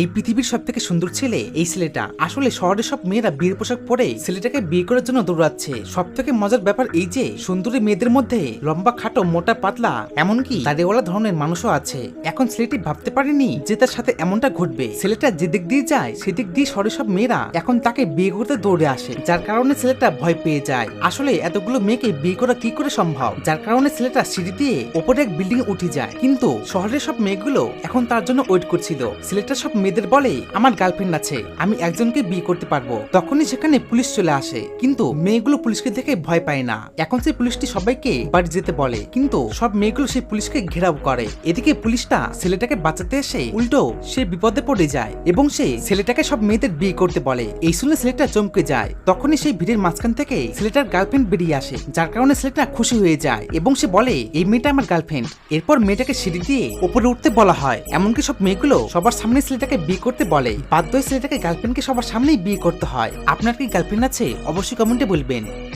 এই পৃথিবীর সব থেকে সুন্দর ছেলে এই ছেলেটা। আসলে শহরের সব মেয়েরা বিয়ের পোশাক পরে ছেলেটাকে বিয়ে করার জন্য দৌড়াচ্ছে। সব থেকে মজার ব্যাপার এই যে, সুন্দরী মেয়েদের মধ্যে লম্বা, খাটো, মোটা, পাতলা, এমনকি দাড়িওয়ালা ধরনের মানুষও আছে। এখন ছেলেটি ভাবতে পারেনি যে তার সাথে এমনটা ঘটবে। ছেলেটা যেদিক দিয়ে যায়, সেদিক দিয়ে শহরের সব মেয়েরা এখন তাকে বিয়ে করতে দৌড়ে আসে, যার কারণে ছেলেটা ভয় পেয়ে যায়। আসলে এতগুলো মেয়েকে বিয়ে করা কি করে সম্ভব? যার কারণে ছেলেটা সিঁড়ি দিয়ে ওপরে এক বিল্ডিং উঠে যায়। কিন্তু শহরের সব মেয়েগুলো এখন তার জন্য ওয়েট করছিল। ছেলেটা সব মেয়েদের বলে, আমার গার্লফ্রেন্ড আছে, আমি একজনকে বিয়ে করতে পারব। তখনই সেখানে পুলিশ চলে আসে, কিন্তু মেয়েগুলো পুলিশকে দেখে ভয় পায় না। এখন সেই পুলিশটি সবাইকে বাড়ি যেতে বলে, কিন্তু সব মেয়েগুলো সেই পুলিশকে ঘেরাও করে। এদিকে পুলিশটা ছেলেটাকে বাঁচাতে এসে উল্টো সে বিপদে পড়ে যায় এবং সে ছেলেটাকে সব মেয়েদের বিয়ে করতে বলে। এই শুনে ছেলেটা চমকে যায়। তখনই সেই ভিড়ের মাঝখান থেকে ছেলেটার গার্লফ্রেন্ড বেরিয়ে আসে, যার কারণে ছেলেটা খুশি হয়ে যায় এবং সে বলে, এই মেয়েটা আমার গার্লফ্রেন্ড এরপর মেয়েটাকে সিঁড়ি দিয়ে উপরে উঠতে বলা হয়। এমনকি সব মেয়েগুলো সবার সামনে ছেলেটাকে বিয়ে করতে বলে। বাধ্য ছেলেটাকে গার্লফ্রেন্ডকে সবার সামনেই বিয়ে করতে হয়। আপনার কি গার্লফ্রেন্ড আছে? অবশ্যই কমেন্টে বলবেন।